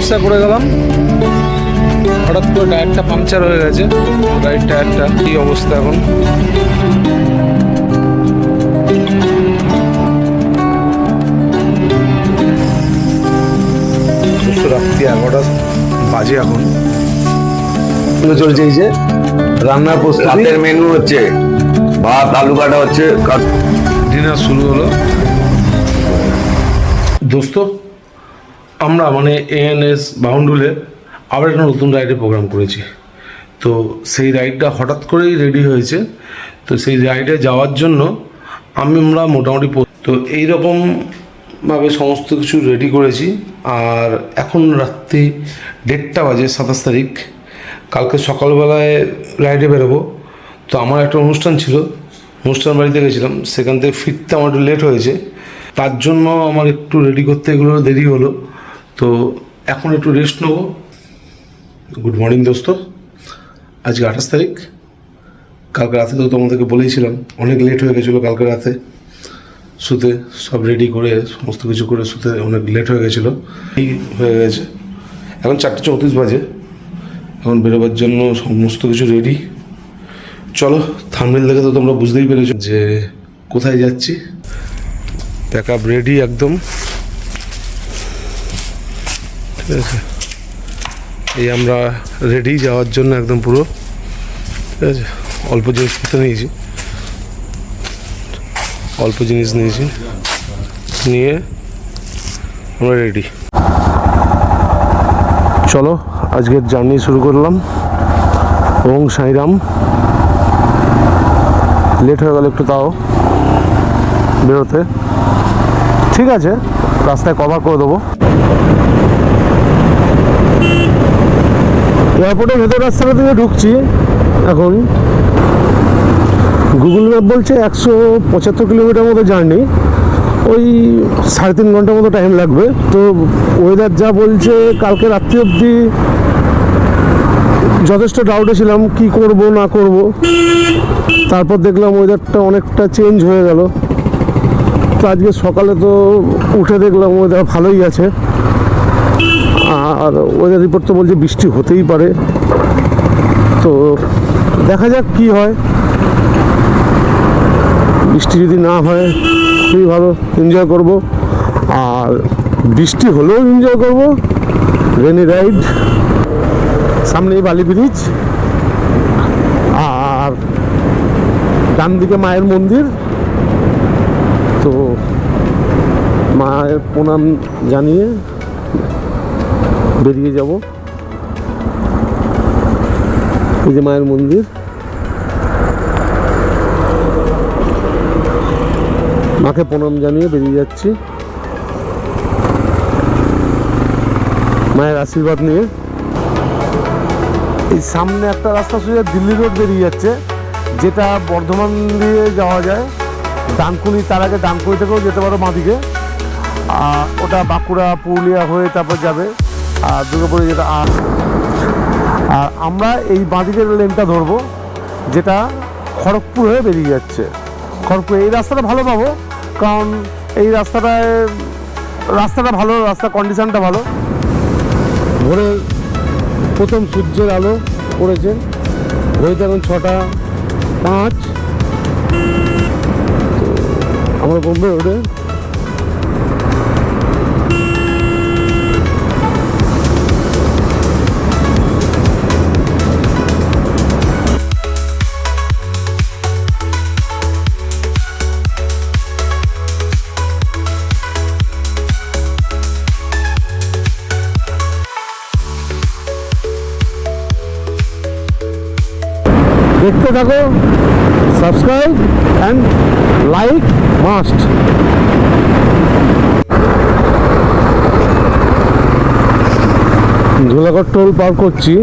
সমস্যায় করে গেলাম। হঠাৎ করে টায়ারটা পাংচার হয়ে গেছে। গাড়ির টায়ারটা কি অবস্থা এখন? রাত্রি এগারোটা বাজে এখন। চলছে এই যে রান্নার রাতের মেনু হচ্ছে ভাত আলু কাটা হচ্ছে ডিনার শুরু হলো। দোস্ত আমরা মানে এএনএস বাউন্ডুলে আবার একটা নতুন রাইডের প্রোগ্রাম করেছি। তো সেই রাইডটা হঠাৎ করেই রেডি হয়েছে। তো সেই রাইডে যাওয়ার জন্য আমি আমরা মোটামুটি তো এই রকমভাবে সমস্ত কিছু রেডি করেছি। আর এখন রাত্রি দেড়টা বাজে, সাতাশ তারিখ। কালকে সকালবেলায় রাইডে বেরোবো। তো আমার একটা অনুষ্ঠান ছিল। অনুষ্ঠান বাড়িতে গেছিলাম। সেখান থেকে ফিরতে আমার একটু লেট হয়েছে। তার জন্য আমার একটু রেডি করতে এগুলো দেরি হলো। তো এখন একটু রেস্ট নেব। গুড মর্নিং দোস্ত। আজকে আঠাশ তারিখ। কালকে রাতে তো তোমাদেরকে বলেইছিলাম, অনেক লেট হয়ে গেছিল কালকে রাতে। শুতে, সব রেডি করে, সমস্ত কিছু করে শুতে অনেক লেট হয়ে গেছিল। এই হয়ে গেছে। এখন চারটে চৌত্রিশ বাজে। এখন বেরোবার জন্য সমস্ত কিছু রেডি চলো থামনেল দেখে তো তোমরা বুঝতেই পেরেছ যে কোথায় যাচ্ছি। প্যাক আপ রেডি একদম। ঠিক আছে এই আমরা রেডি যাওয়ার জন্য একদম পুরো। ঠিক আছে? অল্প জিনিসপত্র নিয়েছি। অল্প জিনিস নিয়েছি। নিয়ে আমরা রেডি চলো, আজকের জার্নি শুরু করলাম। ওং সাইরাম। লেট হয়ে গেল একটু তাও। বেরোতে। ঠিক আছে, রাস্তায় কভার করে দেবো। এয়ারপোর্টের ভেতর রাস্তাটা থেকে ঢুকছি এখন। গুগল ম্যাপ বলছে একশো পঁচাত্তর কিলোমিটার মতো জার্নি। ওই সাড়ে তিন ঘণ্টার মতো টাইম লাগবে। তো ওয়েদার যা বলছে, কালকে রাত্রি অবধি যথেষ্ট ডাউটে ছিলাম, কি করব, না করব। তারপর দেখলাম ওয়েদারটা অনেকটা চেঞ্জ হয়ে গেল। তো আজকে সকালে তো উঠে দেখলাম ওয়েদার ভালোই আছে। আর ওয়েদার রিপোর্ট তো বলছে বৃষ্টি হতেই পারে। তো দেখা যাক কি হয়। বৃষ্টি যদি না হয়, খুবই ভালো এনজয় করব। আর বৃষ্টি হলেও এনজয় করব। রেনি রাইড সামনেই বালি ব্রিজ আর ডান দিকে মায়ের মন্দির। তো মায়ের প্রণাম জানিয়ে বেরিয়ে যাব। এই যে মায়ের মন্দির। মাকে প্রণাম জানিয়ে বেরিয়ে যাচ্ছি। মায়ের আশীর্বাদ নিয়ে। এই সামনে একটা রাস্তা সোজা দিল্লি রোড বেরিয়ে যাচ্ছে, যেটা বর্ধমান দিয়ে যাওয়া যায়। ডানকুনি, তার আগে ডানকুনি থেকেও যেতে পারো বাঁদিকে। আর ওটা বাঁকুড়া, পুরুলিয়া হয়ে তারপর যাবে। আর দুর্গাপুরে যেটা আর আর আমরা এই বাঁদিকের লেনটা ধরবো, যেটা খড়গপুর হয়ে বেরিয়ে যাচ্ছে। খড়গপুর, এই রাস্তাটা ভালো পাবো, কারণ এই রাস্তাটায়, রাস্তাটা ভালো, রাস্তা কন্ডিশনটা ভালো। ভোরে প্রথম সূর্যের আলো পড়েছে ঘড়িতে এখন ছটা পাঁচ। আমরা বোম্বে রোডে দেখতে থাকো। Subscribe and like must Jholaghar toll পার করছি।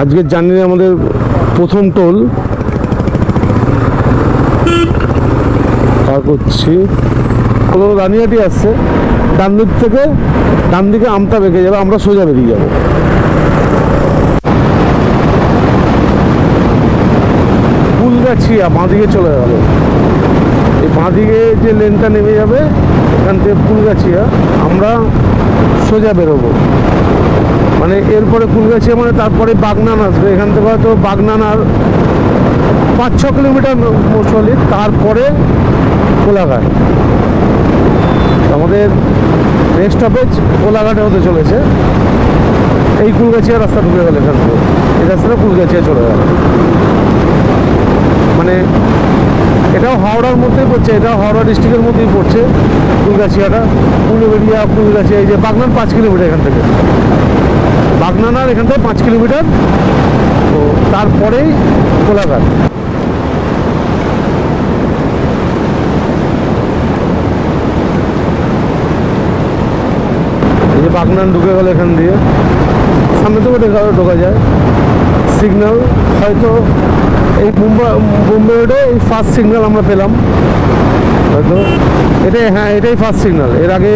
আজকের জার্নি আমাদের প্রথম টোল। পার করছি। হলো রানিয়াটি আসছে। ডান দিক থেকে ডান দিকে আমতা বেঁকে যাবে, আমরা সোজা বেরিয়ে যাব। ফুলগাছিয়া বাঁ দিকে চলে গেল। বাঁদিকে যে লেনটা নেমে যাবে, এখান থেকে ফুলগাছিয়া আমরা সোজা বেরোবো। মানে এরপরে ফুলগাছিয়া মানে তারপরে বাগনান আসবে। এখান থেকে হয়তো বাগনান আর পাঁচ, ছ কিলোমিটার চলি তারপরে কোলাঘাট। আমাদের নেক্সট স্টপেজ কোলাঘাটে হতে চলেছে। এই কুলগাছিয়া রাস্তা ঢুকে গেল এখান থেকে। এই রাস্তাটা কুলগাছিয়া চলে গেল। মানে এটাও হাওড়ার মধ্যেই পড়ছে, এটাও হাওড়া ডিস্ট্রিক্টের মধ্যেই পড়ছে কুলগাছিয়াটা। কুলবেড়িয়া কুলগাছিয়া এই যে বাগনান পাঁচ কিলোমিটার এখান থেকে। বাগনানার এখান থেকে পাঁচ কিলোমিটার। তো তারপরেই কোলাঘাট। বাগনান ঢুকে গেল এখান দিয়ে। সামনে থেকে ঢোকা ঢোকা যায়। সিগন্যাল হয়তো এই মুম্বাই বোম্বে রোডে এই ফার্স্ট সিগন্যাল আমরা পেলাম। হয়তো। এটাই হ্যাঁ এটাই ফার্স্ট সিগন্যাল এর আগে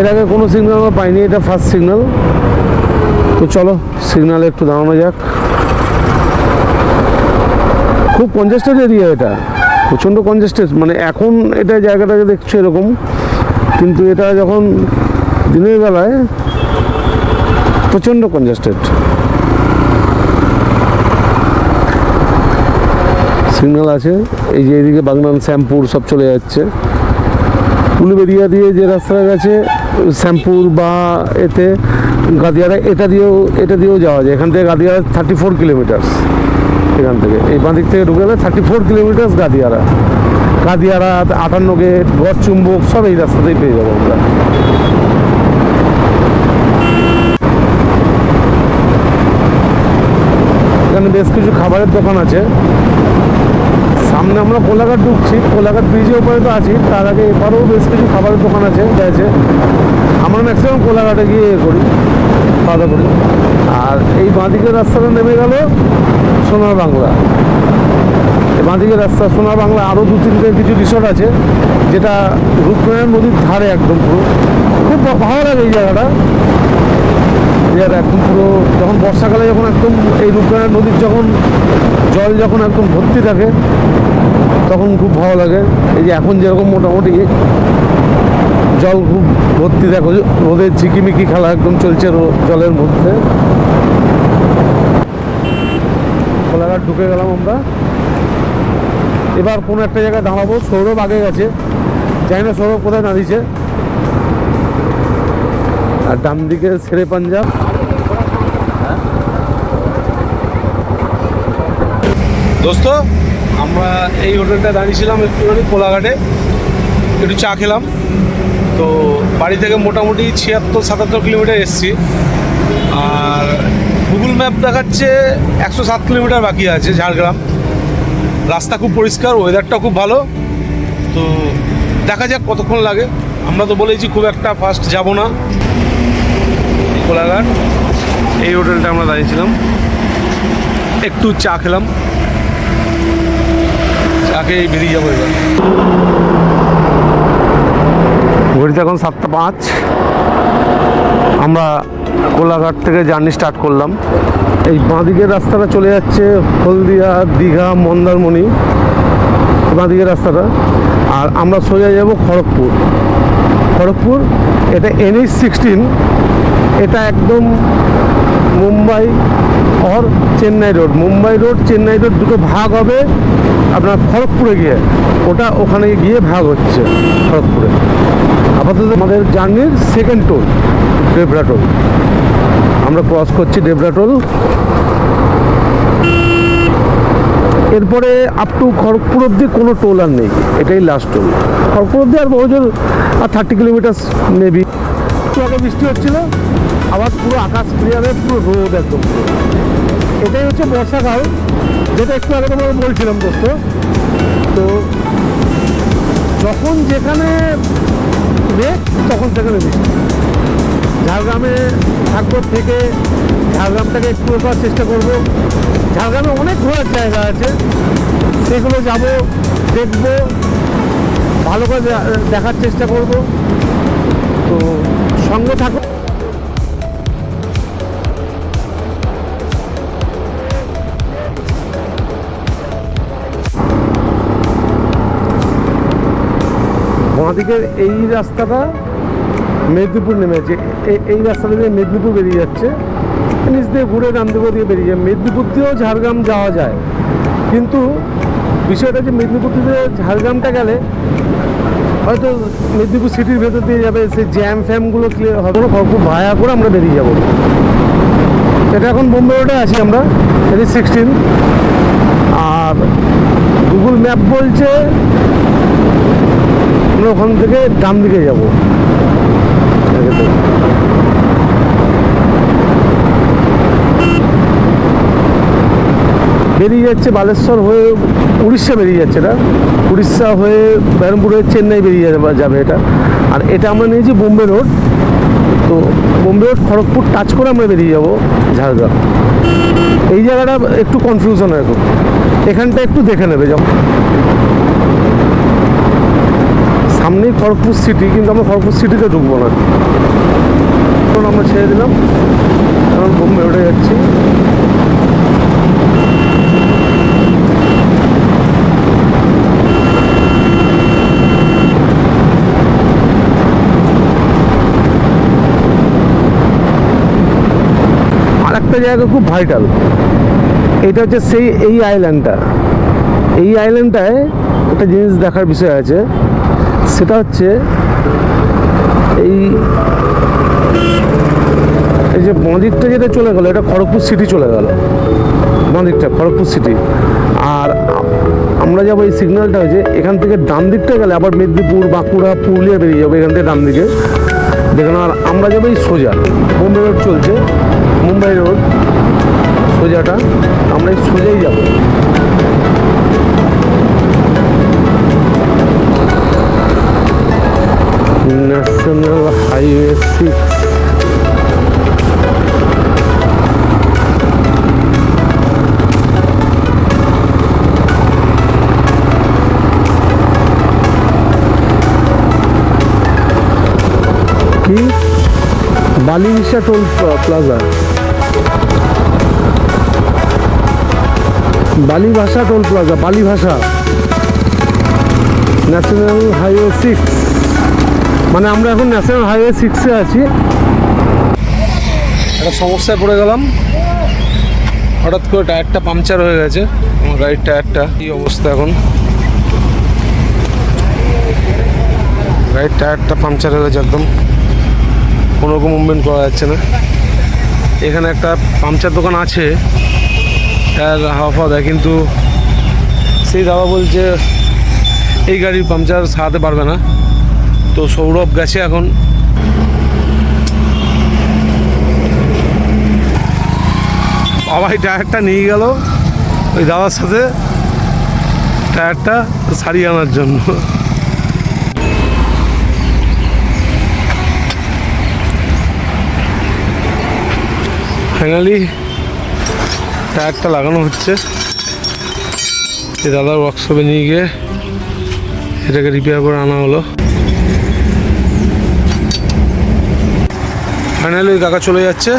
এর আগে কোনো সিগন্যাল আমরা পাইনি, এটা ফার্স্ট সিগন্যাল তো চলো সিগন্যালে একটু দাঁড়ানো যাক। খুব কনজেস্টেড এরিয়া এটা। প্রচণ্ড কনজেস্টেড মানে এখন এটা জায়গাটাকে দেখছ এরকম। কিন্তু এটা যখন দিনের বেলায় প্রচণ্ড কনজেস্টেড সিগন্যাল আছে, এই যে এদিকে বাগনান শ্যামপুর সব চলে যাচ্ছে। উলুবেরিয়া দিয়ে যে রাস্তা গেছে, শ্যামপুর বা এতে, গাদিয়ারা, এটা দিয়েও এটা দিয়েও যাওয়া যায়। এখান থেকে গাদিয়ারা থার্টি ফোর কিলোমিটার্স এখান থেকে, এই বাঁদিক থেকে ঢুকে গেলে thirty four kilometres Gadiara. Gadiara, আটান্ন গেট গড় চুম্বক সব এই রাস্তাতেই পেয়ে যাব আমরা। এখানে বেশ কিছু খাবারের দোকান আছে। সামনে আমরা কোলাঘাট ঢুকছি। কোলাঘাট ব্রিজের উপরে তো আছি। তার আগে এপারেও বেশ কিছু খাবারের দোকান আছে আছে। আমরা ম্যাক্সিমাম কোলাঘাটে গিয়ে এ করি খাওয়া করি। আর এই বাঁদিকের রাস্তাটা নেমে গেল সোনার বাংলা। বাঁদিকের রাস্তা, সোনার বাংলা, আরও দু তিনটে কিছু রিসোর্ট আছে, যেটা রূপনারায়ণ নদীর ধারে একদম পুরো। খুব ভালো লাগে এই জায়গাটা। এর একদম পুরো যখন বর্ষাকালে যখন একদম এই রূপনারায়ণ নদীর যখন জল যখন একদম ভর্তি থাকে, তখন খুব ভালো লাগে। এই যে এখন যেরকম মোটামুটি জল খুব ভর্তি দেখো, রোদের ঝিকিমিকি খেলা একদম চলছে জলের মধ্যে। কোলাঘাট ঢুকে গেলাম আমরা। এবার কোনো একটা জায়গায় দাঁড়াবো। সৌরভ আগে গেছে। জানি না সৌরভ কোথায় দাঁড়িয়েছে। আর ডান দিকে শেরে পাঞ্জাব। দোস্ত, আমরা এই হোটেলটা দাঁড়িয়েছিলাম একটুখানি কোলাঘাটে। একটু চা খেলাম। তো বাড়ি থেকে মোটামুটি ছিয়াত্তর, সাতাত্তর কিলোমিটার এসছি। আর গুগল ম্যাপ দেখাচ্ছে একশো সাত কিলোমিটার বাকি আছে ঝাড়গ্রাম। রাস্তা খুব পরিষ্কার ওয়েদারটা খুব ভালো। তো দেখা যাক কতক্ষণ লাগে। আমরা তো বলেছি খুব একটা ফাস্ট যাব না। কোলাঘাট। এই হোটেলটা আমরা দাঁড়িয়েছিলাম। একটু চা খেলাম। চা বেরিয়ে যাব এবার। ঘড়িতে এখন সাতটা পাঁচ। আমরা কোলাঘাট থেকে জার্নি স্টার্ট করলাম। এই বাঁদিকের রাস্তাটা চলে যাচ্ছে হলদিয়া, দীঘা, মন্দারমণি। বাঁদিকের রাস্তাটা। আর আমরা সোজা যাব খড়গপুর। খড়গপুর, এটা এনএইচ সিক্সটিন এটা একদম Mumbai or Chennai road. Mumbai road, Chennai road দুটো ভাগ হবে আপনার খড়গপুরে গিয়ে। ওটা ওখানে গিয়ে ভাগ হচ্ছে খড়গপুরে। আপাতত আমাদের জার্নির সেকেন্ড টোল ডেবরা টোল আমরা ক্রস করছি ডেবরা টোল এরপরে আপ টু খড়গপুর অব্দি কোনো টোল আর নেই। এটাই লাস্ট টোল খড়গপুর অব্দি আর বহুজোর আর থার্টি কিলোমিটার মেবি একটু আগে বৃষ্টি হচ্ছিল, আবার পুরো আকাশ ক্লিয়ারে পুরো রোদ একদম। এটাই হচ্ছে বর্ষাকাল, যেটা একটু আগে তোমাকে বলছিলাম দোস্ত। তো যখন যেখানে মেঘ, তখন সেখানে বৃষ্টি। ঝাড়গ্রামে থাকব থেকে ঝাড়গ্রামটাকে একটু করার চেষ্টা করব। ঝাড়গ্রামে অনেক ঘোরার জায়গা আছে। সেগুলো যাব, দেখব, ভালো করে দেখার চেষ্টা করব। তো সঙ্গে থাকো বাঁদিকের এই রাস্তাটা মেদিনীপুর নেমেছে। এ- এই রাস্তাটা দিয়ে মেদিনীপুর বেরিয়ে যাচ্ছে। নিচ দিয়ে ঘুরে রামদেবো দিয়ে বেরিয়ে যায়। মেদিনীপুর দিয়েও ঝাড়গ্রাম যাওয়া যায়। কিন্তু বিষয়টা যে মেদিনীপুর দিয়ে ঝাড়গ্রামটা গেলে হয়তো মেদিনীপুর সিটির ভেতর দিয়ে যাবে সেই জ্যাম ফ্যামগুলো ক্লিয়ার হবে। খুব ভায়া করে আমরা বেরিয়ে যাব। এটা এখন বোম্বে রোডে আছি আমরা, এটি সিক্সটিন আর গুগল ম্যাপ বলছে আমরা ওখান থেকে ডান দিকে যাব। বেরিয়ে যাচ্ছে বালেশ্বর হয়ে উড়িষ্যা বেরিয়ে যাচ্ছে এটা উড়িষ্যা হয়ে ব্যারামপুর হয়ে চেন্নাই বেরিয়ে যাবে- এটা। আর এটা আমরা নিয়েছি বোম্বে রোড। তো বোম্বে রোড, খড়গপুর, টাচ করে আমরা বেরিয়ে যাব ঝাড়গ্রাম। এই জায়গাটা একটু কনফিউশন হয় এখন। এখানটা একটু দেখে নেবে যখন সামনেই খড়গপুর সিটি কিন্তু আমরা খড়গপুর সিটিতে ঢুকবো না। আমরা ছেড়ে দিলাম। এখন বোম্বে রোডে যাচ্ছি আর একটা জায়গা খুব ভাইটাল। এটা হচ্ছে সেই, এই আইল্যান্ডটা এই আইল্যান্ডটায় একটা জিনিস দেখার বিষয় আছে। সেটা হচ্ছে এই এই যে বাঁদিকটা যেটা চলে গেল, এটা খড়গপুর সিটি চলে গেল। বাঁদিকটা খড়গপুর সিটি আর আমরা যাব এই সিগন্যালটা হচ্ছে এখান থেকে ডান দিকটা গেলে আবার মেদিনীপুর, বাঁকুড়া, পুরুলিয়া বেরিয়ে যাব এখান থেকে ডান দিকে। দেখুন, আর আমরা যাব এই সোজা। রোড চলছে। মুম্বাই রোড সোজাটা আমরা সোজাই যাব। ন্যাশনাল হাইওয়ে সিক্স কি? বালিনিশা টোল প্লা- প্লাজা। বালি ভাষা টোল প্লাজা বালি ভাষা। ন্যাশনাল হাইওয়ে সিক্স মানে আমরা এখন ন্যাশনাল হাইওয়ে সিক্সে আছি। একটা সমস্যায় পড়ে গেলাম। হঠাৎ করে টায়ারটা পাংচার হয়ে গেছে। আমার গাড়ির টায়ারটা। এই অবস্থা এখন? গাড়ির টায়ারটা পাংচার হয়ে গেছে একদম। কোনো রকম মুভমেন্ট করা যাচ্ছে না। এখানে একটা পাংচার দোকান আছে। টায়ার হাওয়া দেয়, কিন্তু সেই দাদা বলছে এই গাড়ির পাংচার সারাতে পারবে না। তো সৌরভ গেছে এখন। এই টায়ারটা নিয়ে গেল ওই দাদার সাথে। টায়ারটা সারিয়ে আনার জন্য। ফাইনালি টায়ারটা লাগানো হচ্ছে। দাদা ওয়ার্কশপে নিয়ে গিয়ে এটাকে রিপেয়ার করে আনা হলো। ফাইনালি ওই কাকা চলে যাচ্ছে।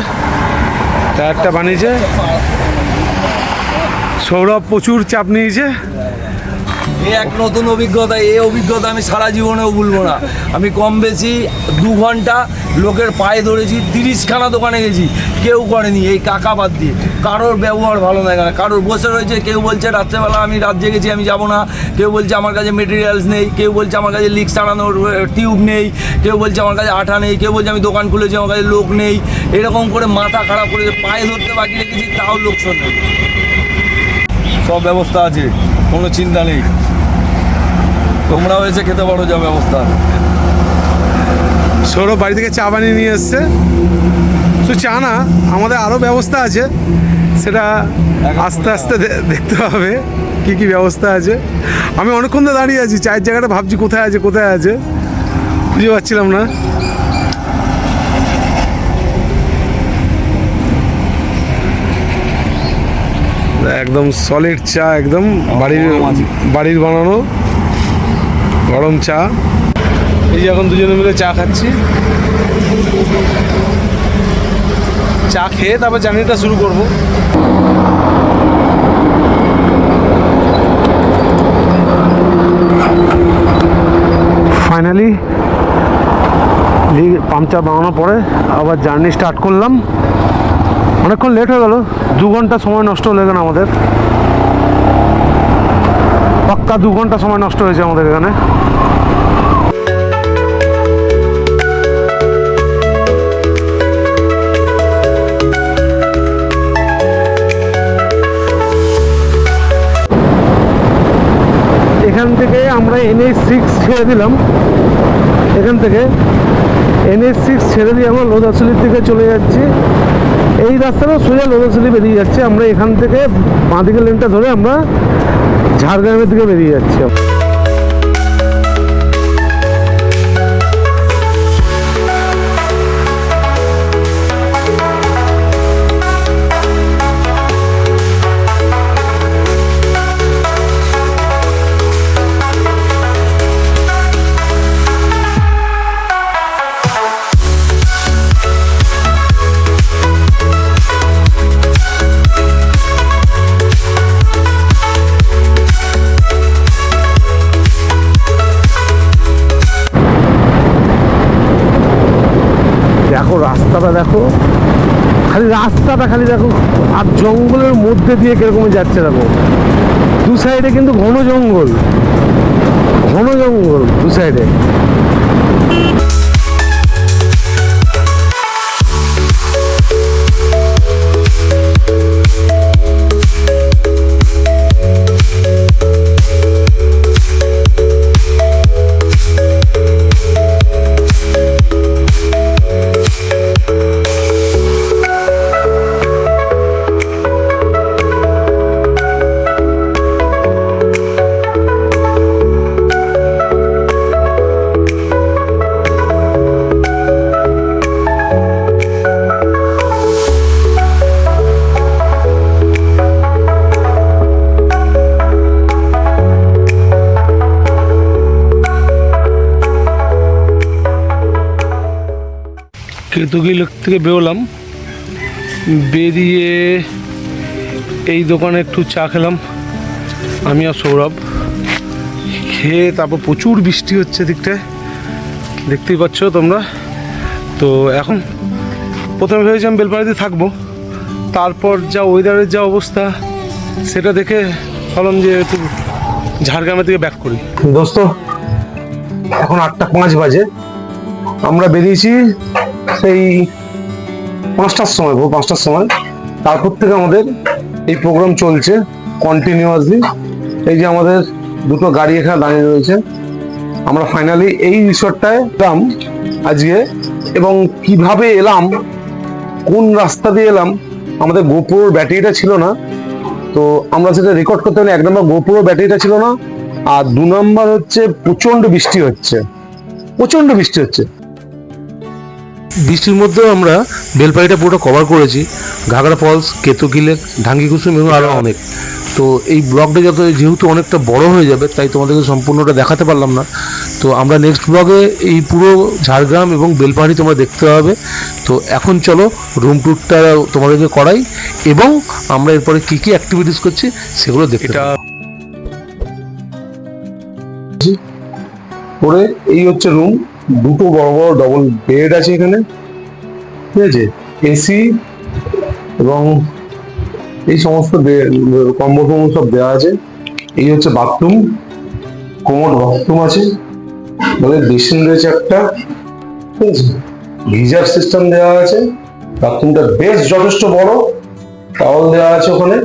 টায়ারটা বানিয়েছে। সৌরভ প্রচুর চাপ নিয়েছে। এ এক নতুন অভিজ্ঞতা এই অভিজ্ঞতা আমি সারা জীবনেও ভুলবো না। আমি কম বেশি দু ঘণ্টা লোকের পায়ে ধরেছি, তিরিশখানা দোকানে গেছি, কেউ করেনি, এই কাকা বাদ দিয়ে। কারোর ব্যবহার ভালো না, কারোর বসে রয়েছে, কেউ বলছে, রাত্রেবেলা আমি রাত জেগেছি, আমি যাব না। কেউ বলছে, আমার কাছে মেটেরিয়ালস নেই। কেউ বলছে, আমার কাছে লিক সারানোর টিউব নেই। কেউ বলছে, আমার কাছে আঠা নেই। কেউ বলছে, আমি দোকান খুলেছি, আমার কাছে লোক নেই। এরকম করে মাথা খারাপ করে পায়ে ধরতে বাকি রেখেছি, তাও লোক শোনে সব ব্যবস্থা আছে কোনো চিন্তা নেই। তোমরাও এসে খেতে পারো যা ব্যবস্থা। সৌরভ বাড়ি থেকে চা বানিয়ে নিয়ে এসছে। শুধু চা না আমাদের আরও ব্যবস্থা আছে। সেটা আস্তে আস্তে দেখতে হবে কি কি ব্যবস্থা আছে। আমি অনেকক্ষণ ধরে দাঁড়িয়ে আছি চায়ের জায়গাটা ভাবছি কোথায় আছে কোথায় আছে। বুঝতে পারছিলাম না। একদম সলিড চা, একদম বাড়ির বাড়ির বানানো। গরম চা। এই যে এখন দুজনে মিলে চা খাচ্ছি। চা খেয়ে তারপর জার্নিটা শুরু করব। ফাইনালি পাংচার বানানোর পরে আবার জার্নি স্টার্ট করলাম। অনেকক্ষণ লেট হয়ে গেল। দু ঘণ্টা সময় নষ্ট হলো এখানে আমাদের। পাক্কা দু ঘণ্টা সময় নষ্ট হয়েছে আমাদের এখানে। এখান থেকে আমরা এনএইচ সিক্স ছেড়ে দিলাম। এখান থেকে এনএইচ সিক্স ছেড়ে দিয়ে আমরা লোদাসুলির দিকে চলে যাচ্ছি। এই রাস্তাটা সোজা লোদাসুলি বেরিয়ে যাচ্ছে। আমরা এখান থেকে বাঁদিকে লেনটা ধরে আমরা ঝাড়গ্রামের দিকে বেরিয়ে যাচ্ছি। রাস্তাটা দেখো। খালি রাস্তাটা খালি দেখো, আর জঙ্গলের মধ্যে দিয়ে কীরকম যাচ্ছে দেখো। দু সাইডে কিন্তু ঘন জঙ্গল। ঘন জঙ্গল দু সাইডে কেতুকিল থেকে বেরোলাম। বেরিয়ে এই দোকানে একটু চা খেলাম। আমি আর সৌরভ। খেয়ে তারপর প্রচুর বৃষ্টি হচ্ছে দিকটায় দেখতেই পাচ্ছ তোমরা। তো এখন প্রথমে ভেবেছিলাম বেলপাড়িতে থাকব। তারপর যা ওয়েদারের যা অবস্থা, সেটা দেখে ভাবলাম যে একটু ঝাড়গ্রামের দিকে ব্যাক করি। দোস্ত, এখন আটটা পাঁচ বাজে। আমরা বেরিয়েছি সেই পাঁচটার সময়, ভোর পাঁচটার সময়, তারপর থেকে আমাদের এই প্রোগ্রাম চলছে কন্টিনিউয়াসলি এই যে আমাদের দুটো গাড়ি এখানে দাঁড়িয়ে রয়েছে। আমরা ফাইনালি এই রিসোর্টটায় এলাম আজকে এবং কীভাবে এলাম, কোন রাস্তা দিয়ে এলাম, আমাদের গোপুর ব্যাটারিটা ছিল না। তো আমরা সেটা রেকর্ড করতে পারি এক নম্বর গোপুরো ব্যাটারিটা ছিল না, আর দু নম্বর হচ্ছে প্রচণ্ড বৃষ্টি হচ্ছে। প্রচণ্ড বৃষ্টি হচ্ছে। বৃষ্টির মধ্যেও আমরা বেলপাড়িটা পুরোটা কভার করেছি। ঘাগড়া ফলস কেতুকিলে ঢাঙ্গি কুসুম এবং আরও অনেক। তো এই ব্লগটা যত যেহেতু অনেকটা বড় হয়ে যাবে তাই তোমাদেরকে সম্পূর্ণটা দেখাতে পারলাম না। তো আমরা নেক্সট ব্লগে এই পুরো ঝাড়গ্রাম এবং বেলপাহাড়ি তোমরা দেখতে হবে তো এখন চলো রুম ট্যুরটা তোমাদেরকে করাই এবং আমরা এরপরে কী কী অ্যাক্টিভিটিস করছি সেগুলো দেখতে করে এই হচ্ছে রুম দুটো বড় বড় ডবল বেড আছে এখানে, ঠিক আছে? এসি এবং এই সমস্ত কম্বল টম্বল সব দেওয়া আছে। এই হচ্ছে বাথরুম কোমর বাথরুম আছে। মানে বেসিন রয়েছে একটা, ঠিক আছে? গিজার সিস্টেম দেওয়া আছে। বাথরুমটা বেশ যথেষ্ট বড় টাওয়াল দেওয়া আছে ওখানে,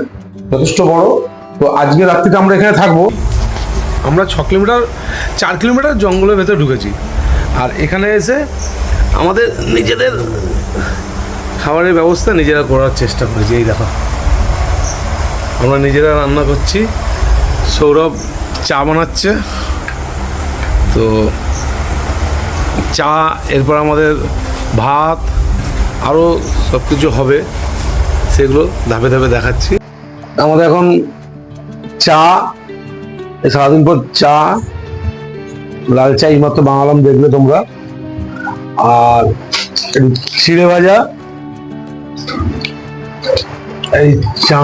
যথেষ্ট বড়। তো আজকে রাত্রিটা আমরা এখানে থাকব। আমরা ছ কিলোমিটার, চার কিলোমিটার জঙ্গলের ভেতরে ঢুকেছি। আর এখানে এসে আমাদের নিজেদের খাবারের ব্যবস্থা নিজেরা করার চেষ্টা করেছি। এই দেখো। আমরা নিজেরা রান্না করছি। সৌরভ চা বানাচ্ছে। তো চা, এরপর আমাদের ভাত আরও সব কিছু হবে। সেগুলো ধাপে ধাপে দেখাচ্ছি। আমাদের এখন চা, সারাদিন পর চা লাল চা এইমাত্র বানালাম দেখলে তোমরা। আর চিড়ে ভাজা, এই চা,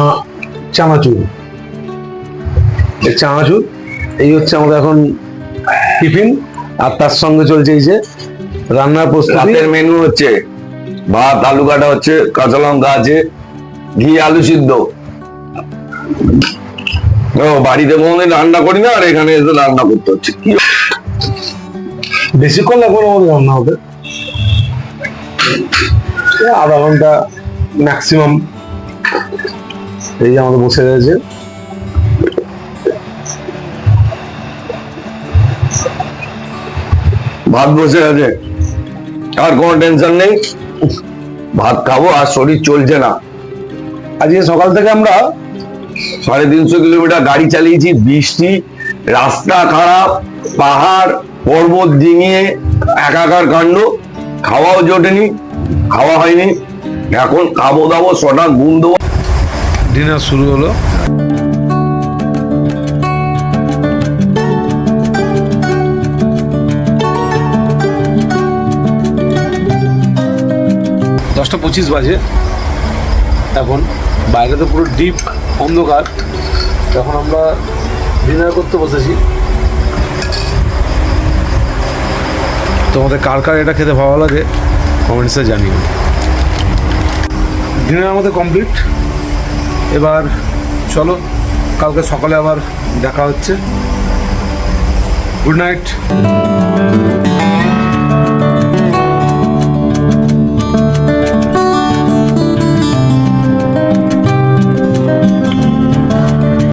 চানাচুর। চানাচুর, এই হচ্ছে আমাদের এখন টিফিন, আর তার সঙ্গে চলছে এই যে রান্নার প্রস্তুতি। মেনু হচ্ছে ভাত, আলু কাটা হচ্ছে, কাঁচা লঙ্কা আছে, ঘি, আলু সিদ্ধ। ও, বাড়িতে কোনোদিন রান্না করি না, আর এখানে এসে রান্না করতে হচ্ছে। কি বেশিক্ষণ লাগবে না আমাদের রান্না হবে আধা ঘণ্টা ম্যাক্সিমাম এই যে আমাদের বসে রয়েছে। ভাত বসে আছে। আর কোনো টেনশন নেই। ভাত খাব আর শরীর চলছে না। আজকে সকাল থেকে আমরা সাড়ে তিনশো কিলোমিটার গাড়ি চালিয়েছি। বৃষ্টি, রাস্তা খারাপ, পাহাড় পর্বত ডিঙিয়ে একাকার কাণ্ড, খাওয়াও জোটেনি, খাওয়া হয়নি। এখন খাব দাবো ছটা ঘুম দেবো। ডিনার শুরু হলো। দশটা পঁচিশ বাজে। এখন বাইরে তো পুরো ডিপ অন্ধকার। তখন আমরা ডিনার করতে বসেছি। তোমাদের কার কার এটা খেতে ভালো লাগে? কমেন্টসে জানিও। ডিনার আমাদের কমপ্লিট এবার চলো, কালকে সকালে আবার দেখা হচ্ছে। Good night